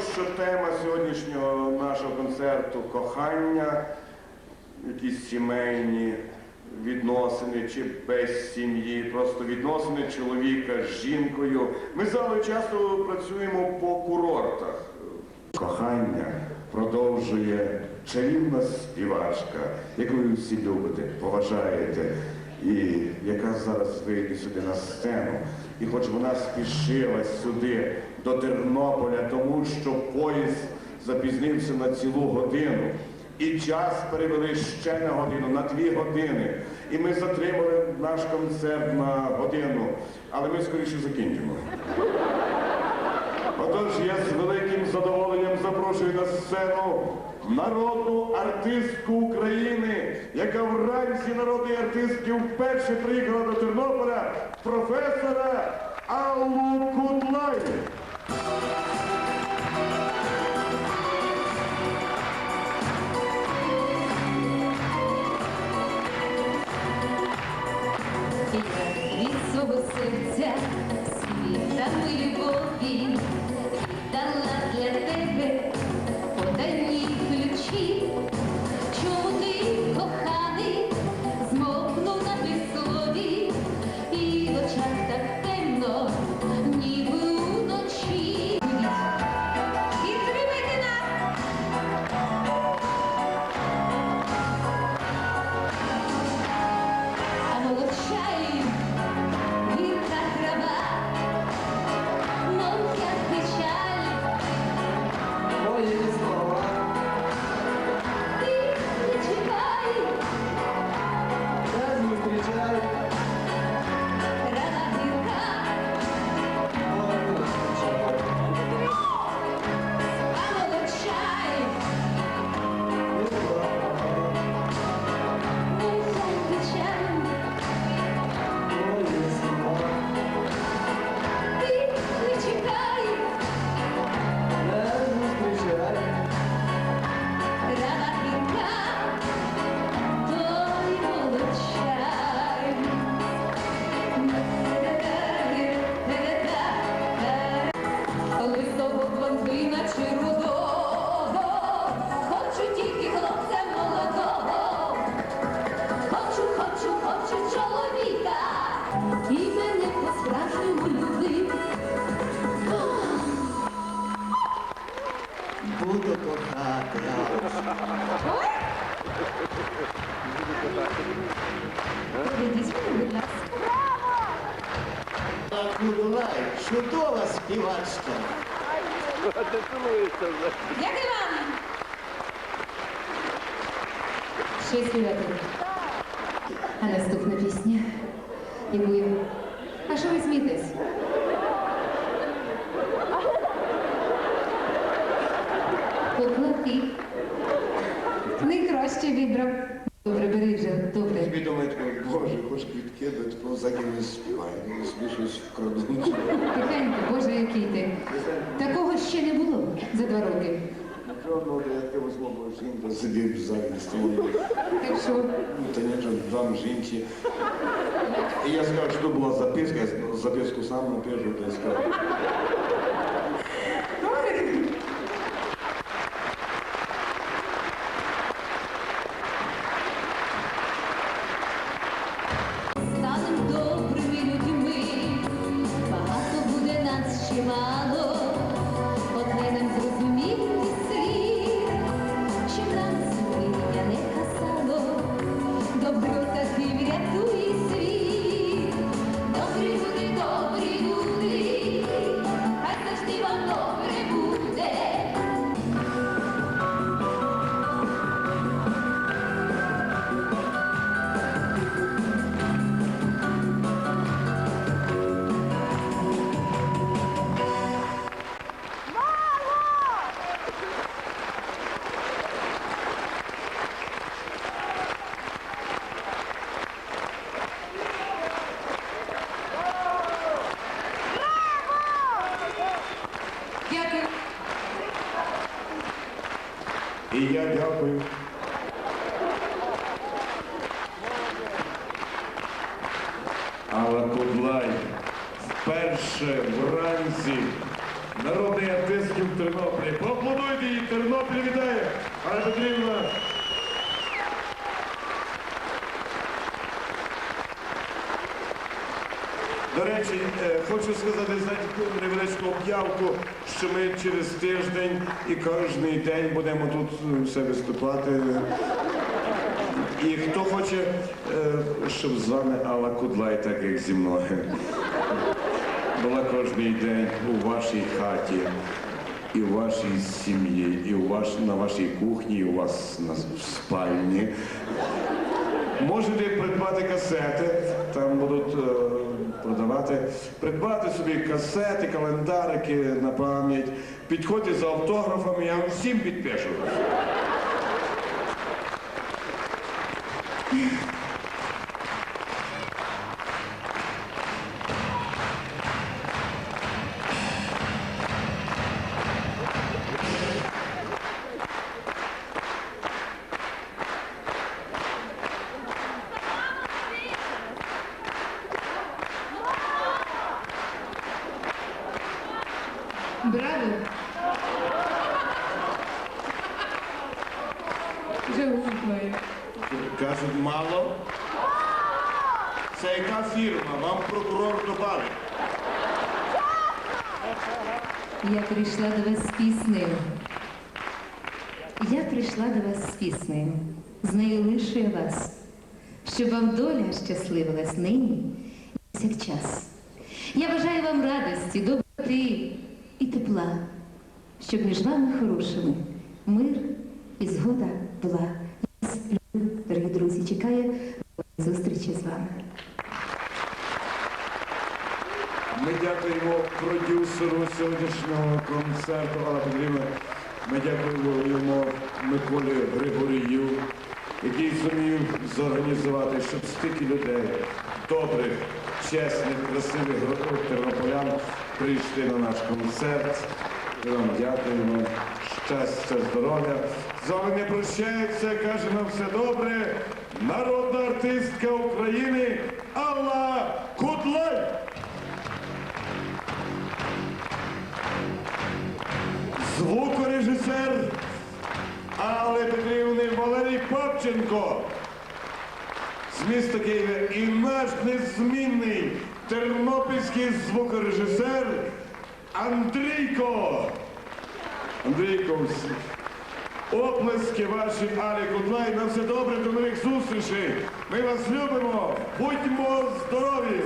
сказав, що тема сьогоднішнього нашого концерту кохання, якісь сімейні відносини чи без сім'ї, просто відносини чоловіка з жінкою. Ми залою часто працюємо по курортах. Кохання продовжує чарівна співачка, яку ви всі любите, поважаєте, і яка зараз вийде сюди на сцену. І хоч вона спішила сюди до Тернополя, тому що поїзд запізнився на цілу годину. І час перевели ще на годину, на дві години. І ми затримали наш концерт на годину, але ми скоріше закінчимо. Отож, я з великим задоволенням запрошую на сцену народну артистку України, яка вранці народної артистки вперше приїхала до Тернополя, професора Аллу Кудлай. Блондина чи рудого, хочу тільки хлопця молодого, хочу, хочу, хочу чоловіка, і мене по-справжньому любив. буду кохати. Ой! Ведіть мене, будь ласка. Чудова співачка. Дякую вам! Що співати? А наступна пісня. Яку я... А що ви смієтесь? Поплати. Найкраще вибрав. Добре, бери вже, добре. Ви думаєте, боже, хоч квітки, козаки не співає, не смішусь вкраду. Тихенько, Боже, який ти. Такого ще не було за два роки. Жодного реактиву злого жінка сидів в залі столу. Так що, Ну, Та ні, дам жінці. І я сказав, що була записка, я записку сам напишу, та я сказав. І я дякую. Алла Кудлай вперше вранці народний артистів Тернополі. Поаплодуйте її, Тернопіль вітає. Анна Петрівна. До речі, е, хочу сказати, знаєте, невеличку об'явку, що ми через тиждень і кожен день будемо тут е, все виступати. І хто хоче, е, щоб з вами Алла Кудлай, так як зі мною, була кожен день у вашій хаті, і у вашій сім'ї, і у ваш, на вашій кухні, і у вас на, в спальні. Можете придбати касети, там будуть е, продавати, придбати собі касети, календарики на пам'ять. Підходьте за автографами, я вам всім підпишу. Живу твою. Кажуть, мало. Це яка фірма? Вам прокурор добавить. Я прийшла до вас з піснею. Я прийшла до вас з піснею. З нею лишу я вас, щоб вам доля щасливилась нині і повсякчас. Я бажаю вам радості, доброти і тепла, щоб між вами хорошими мир і згода була. Вас дорогі друзі, чекаю зустрічі з вами. Ми дякуємо продюсеру сьогоднішнього концерту Алла Петрівна. Ми дякуємо йому Миколі Григорію, який зумів зорганізувати, щоб стільки людей, добрих, чесних, красивих тернополян прийшли на наш концерт. Ми вам дякуємо. Щастя, здоров'я. З вами не прощається, каже нам все добре. Народна артистка України Алла Кудлай. Звукорежисер Алли Петрівни Валерій Папченко з міста Києва і наш незмінний тернопільський звукорежисер Андрійко. Андрійко, оплески ваші Алі Кутлай. На все добре, до нових зустрічей. Ми вас любимо. Будьмо здорові!